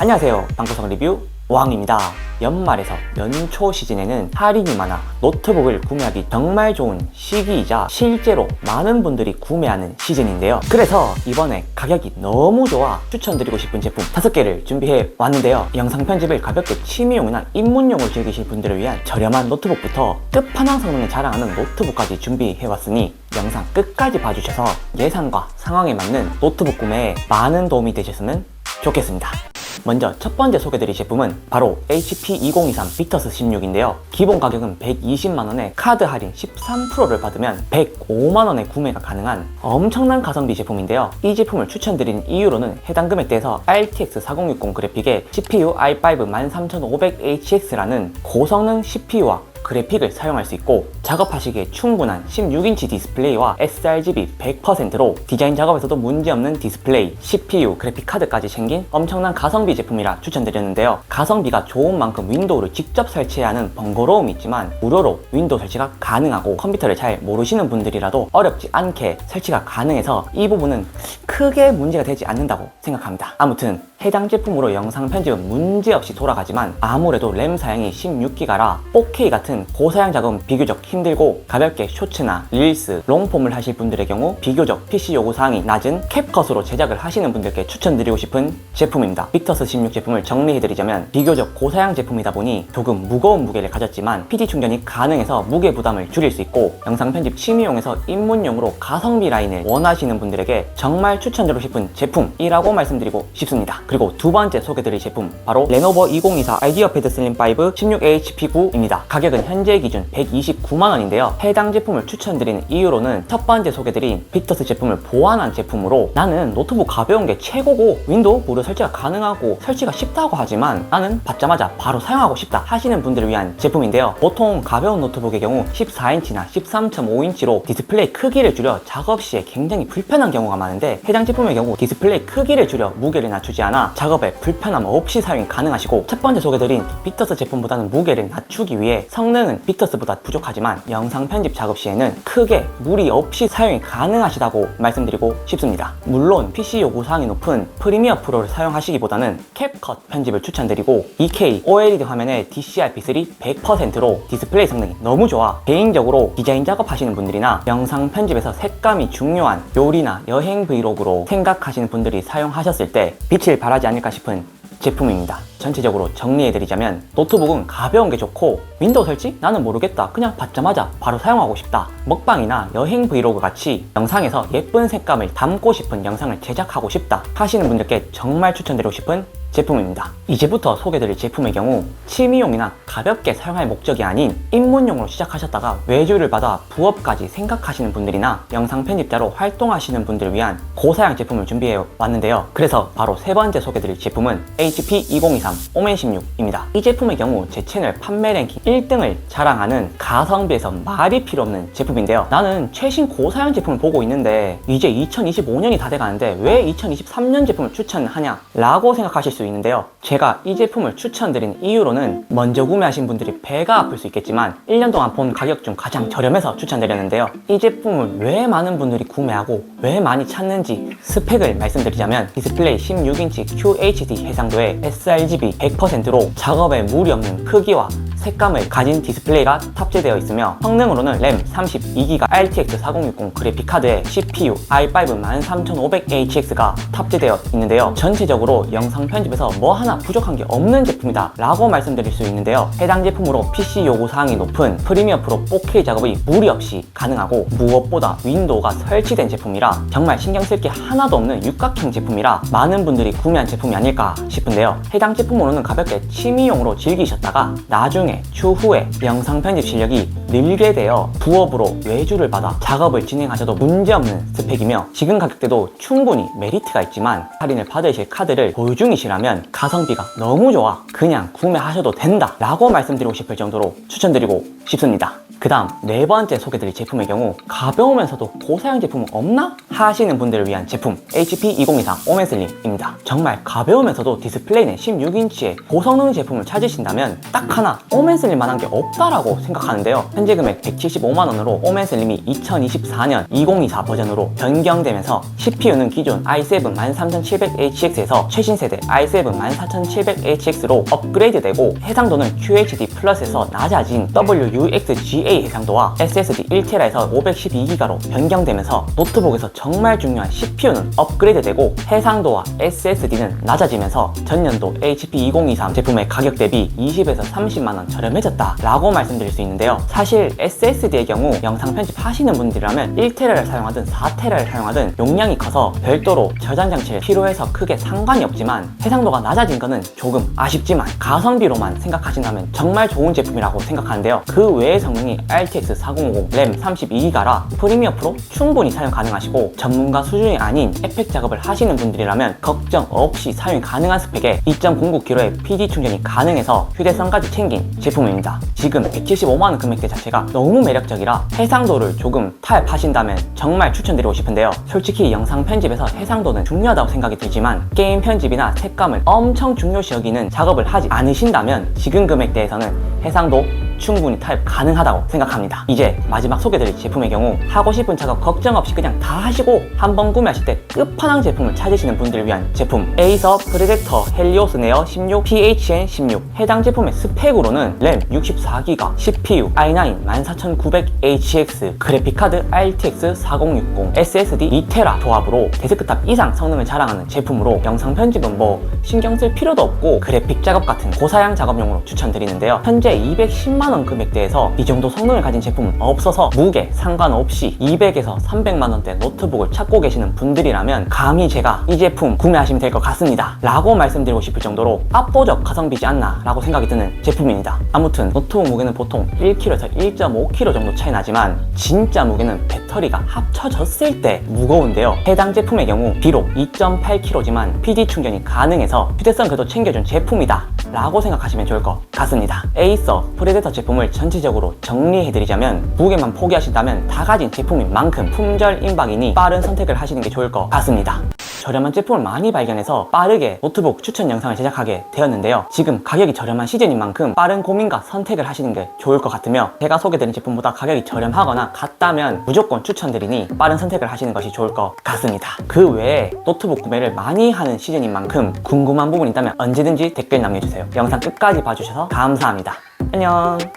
안녕하세요. 방구석 리뷰 왕입니다. 연말에서 연초 시즌에는 할인이 많아 노트북을 구매하기 정말 좋은 시기이자 실제로 많은 분들이 구매하는 시즌인데요. 그래서 이번에 가격이 너무 좋아 추천드리고 싶은 제품 5개를 준비해 왔는데요. 영상 편집을 가볍게 취미용이나 입문용으로 즐기실 분들을 위한 저렴한 노트북부터 끝판왕 성능을 자랑하는 노트북까지 준비해 왔으니 영상 끝까지 봐주셔서 예산과 상황에 맞는 노트북 구매에 많은 도움이 되셨으면 좋겠습니다. 먼저 첫 번째 소개드릴 제품은 바로 HP 2023 빅터스 16인데요. 기본 가격은 120만원에 카드 할인 13%를 받으면 105만원에 구매가 가능한 엄청난 가성비 제품인데요. 이 제품을 추천드리는 이유로는 해당 금액대에서 RTX 4060 그래픽에 CPU i5 13500HX라는 고성능 CPU와 그래픽을 사용할 수 있고 작업하시기에 충분한 16인치 디스플레이와 sRGB 100%로 디자인 작업에서도 문제없는 디스플레이, CPU, 그래픽 카드까지 챙긴 엄청난 가성비 제품이라 추천드렸는데요. 가성비가 좋은 만큼 윈도우를 직접 설치해야 하는 번거로움이 있지만 무료로 윈도우 설치가 가능하고 컴퓨터를 잘 모르시는 분들이라도 어렵지 않게 설치가 가능해서 이 부분은 크게 문제가 되지 않는다고 생각합니다. 아무튼 해당 제품으로 영상 편집은 문제없이 돌아가지만 아무래도 램 사양이 16기가라 4K 같은 고사양 작업은 비교적 힘들고 가볍게 쇼츠나 릴스, 롱폼을 하실 분들의 경우 비교적 PC 요구 사항이 낮은 캡컷으로 제작을 하시는 분들께 추천드리고 싶은 제품입니다. 빅터스 16 제품을 정리해드리자면 비교적 고사양 제품이다 보니 조금 무거운 무게를 가졌지만 PD 충전이 가능해서 무게 부담을 줄일 수 있고 영상 편집 취미용에서 입문용으로 가성비 라인을 원하시는 분들에게 정말 추천드리고 싶은 제품이라고 말씀드리고 싶습니다. 그리고 두 번째 소개드릴 제품 바로 레노버 2024 아이디어 패드 슬림 5 16HP9입니다. 가격은 현재 기준 129만 원인데요. 해당 제품을 추천드리는 이유로는 첫 번째 소개드린 빅터스 제품을 보완한 제품으로 나는 노트북 가벼운 게 최고고 윈도우 무료 설치가 가능하고 설치가 쉽다고 하지만 나는 받자마자 바로 사용하고 싶다 하시는 분들을 위한 제품인데요. 보통 가벼운 노트북의 경우 14인치나 13.5인치로 디스플레이 크기를 줄여 작업 시에 굉장히 불편한 경우가 많은데 해당 제품의 경우 디스플레이 크기를 줄여 무게를 낮추지 않아 작업에 불편함 없이 사용이 가능하시고 첫 번째 소개드린 빅터스 제품보다는 무게를 낮추기 위해 성능은 빅터스보다 부족하지만 영상 편집 작업 시에는 크게 무리 없이 사용이 가능하시다고 말씀드리고 싶습니다. 물론 PC 요구 사항이 높은 프리미어 프로를 사용하시기보다는 캡컷 편집을 추천드리고 2K OLED 화면에 DCI-P3 100%로 디스플레이 성능이 너무 좋아 개인적으로 디자인 작업하시는 분들이나 영상 편집에서 색감이 중요한 요리나 여행 브이로그로 생각하시는 분들이 사용하셨을 때 빛을 발하지 않을까 싶은 제품입니다. 전체적으로 정리해드리자면 노트북은 가벼운 게 좋고 윈도우 설치? 나는 모르겠다. 그냥 받자마자 바로 사용하고 싶다. 먹방이나 여행 브이로그 같이 영상에서 예쁜 색감을 담고 싶은 영상을 제작하고 싶다 하시는 분들께 정말 추천드리고 싶은 제품입니다. 이제부터 소개드릴 제품의 경우 취미용이나 가볍게 사용할 목적이 아닌 입문용으로 시작하셨다가 외주를 받아 부업까지 생각하시는 분들이나 영상 편집자로 활동하시는 분들을 위한 고사양 제품을 준비해 왔는데요. 그래서 바로 세 번째 소개드릴 제품은 HP 2023 오멘 16입니다. 이 제품의 경우 제 채널 판매 랭킹 1등을 자랑하는 가성비에서 말이 필요 없는 제품인데요. 나는 최신 고사양 제품을 보고 있는데 이제 2025년이 다 돼가는데 왜 2023년 제품을 추천하냐 라고 생각하실 수 있는데요. 제가 이 제품을 추천드린 이유로는 먼저 구매하신 분들이 배가 아플 수 있겠지만 1년 동안 본 가격 중 가장 저렴해서 추천드렸는데요. 이 제품을 왜 많은 분들이 구매하고 왜 많이 찾는지 스펙을 말씀드리자면 디스플레이 16인치 QHD 해상도에 sRGB 100%로 작업에 무리 없는 크기와 색감을 가진 디스플레이가 탑재되어 있으며 성능으로는 램 32기가 RTX 4060 그래픽 카드에 CPU i5 13500HX가 탑재되어 있는데요. 전체적으로 영상 편집에서 뭐 하나 부족한 게 없는 제품이다 라고 말씀드릴 수 있는데요. 해당 제품으로 PC 요구 사항이 높은 프리미어 프로 4K 작업이 무리 없이 가능하고 무엇보다 윈도우가 설치된 제품이라 정말 신경 쓸 게 하나도 없는 육각형 제품이라 많은 분들이 구매한 제품이 아닐까 싶은데요. 해당 제품으로는 가볍게 취미용으로 즐기셨다가 나중에 추후에 영상 편집 실력이 늘게 되어 부업으로 외주를 받아 작업을 진행하셔도 문제없는 스펙이며 지금 가격대도 충분히 메리트가 있지만 할인을 받으실 카드를 보유 중이시라면 가성비가 너무 좋아 그냥 구매하셔도 된다 라고 말씀드리고 싶을 정도로 추천드리고 싶습니다. 그 다음 네 번째 소개드릴 제품의 경우 가벼우면서도 고사양 제품은 없나? 하시는 분들을 위한 제품 HP 2023 오멘슬림입니다. 정말 가벼우면서도 디스플레이는 16인치의 고성능 제품을 찾으신다면 딱 하나 오멘슬림만한 게 없다라고 생각하는데요. 현재 금액 175만원으로 오멘슬림이 2024년 2024 버전으로 변경되면서 CPU는 기존 i7 13700HX에서 최신 세대 i7 14700HX로 업그레이드되고 해상도는 QHD 플러스에서 낮아진 WUXGA 해상도와 SSD 1TB에서 512GB로 변경되면서 노트북에서 정말 중요한 CPU는 업그레이드되고 해상도와 SSD는 낮아지면서 전년도 HP 2023 제품의 가격 대비 20에서 30만원 저렴해졌다 라고 말씀드릴 수 있는데요. 사실 SSD의 경우 영상 편집하시는 분들이라면 1TB를 사용하든 4TB를 사용하든 용량이 커서 별도로 저장 장치를 필요해서 크게 상관이 없지만 해상도가 낮아진 거는 조금 아쉽지만 가성비로만 생각하신다면 정말 좋은 제품이라고 생각하는데요. 그 외의 성능이 RTX 4050 램 32기가라 프리미어 프로 충분히 사용 가능하시고 전문가 수준이 아닌 에펙 작업을 하시는 분들이라면 걱정 없이 사용이 가능한 스펙에 2.09kg의 PD 충전이 가능해서 휴대성까지 챙긴 제품입니다. 지금 175만원 금액대 자체가 너무 매력적이라 해상도를 조금 타협하신다면 정말 추천드리고 싶은데요. 솔직히 영상 편집에서 해상도는 중요하다고 생각이 들지만 게임 편집이나 색감을 엄청 중요시 여기는 작업을 하지 않으신다면 지금 금액대에서는 해상도 충분히 타협 가능하다고 생각합니다. 이제 마지막 소개드릴 제품의 경우 하고 싶은 작업 걱정 없이 그냥 다 하시고 한번 구매하실 때 끝판왕 제품을 찾으시는 분들을 위한 제품 에이서 프레데터 헬리오스 네어 16 PHN16 해당 제품의 스펙으로는 램 64기가 CPU i9 14900HX 그래픽카드 RTX 4060 SSD 2테라 조합으로 데스크탑 이상 성능을 자랑하는 제품으로 영상 편집은 뭐 신경 쓸 필요도 없고 그래픽 작업 같은 고사양 작업용으로 추천드리는데요 현재 210 만원 금액대에서 이 정도 성능을 가진 제품은 없어서 무게 상관없이 200에서 300만원대 노트북을 찾고 계시는 분들이라면 감히 제가 이 제품 구매하시면 될 것 같습니다. 라고 말씀드리고 싶을 정도로 압도적 가성비지 않나 라고 생각이 드는 제품입니다. 아무튼 노트북 무게는 보통 1kg에서 1.5kg 정도 차이 나지만 진짜 무게는 배터리가 합쳐졌을 때 무거운데요. 해당 제품의 경우 비록 2.8kg지만 PD 충전이 가능해서 휴대성 그래도 챙겨준 제품이다 라고 생각하시면 좋을 것 같습니다. 에이서 프레데터 제품을 전체적으로 정리해드리자면 무게만 포기하신다면 다 가진 제품인 만큼 품절 임박이니 빠른 선택을 하시는 게 좋을 것 같습니다 저렴한 제품을 많이 발견해서 빠르게 노트북 추천 영상을 제작하게 되었는데요. 지금 가격이 저렴한 시즌인 만큼 빠른 고민과 선택을 하시는 게 좋을 것 같으며 제가 소개드린 제품보다 가격이 저렴하거나 같다면 무조건 추천드리니 빠른 선택을 하시는 것이 좋을 것 같습니다. 그 외에 노트북 구매를 많이 하는 시즌인 만큼 궁금한 부분이 있다면 언제든지 댓글 남겨주세요. 영상 끝까지 봐주셔서 감사합니다. 안녕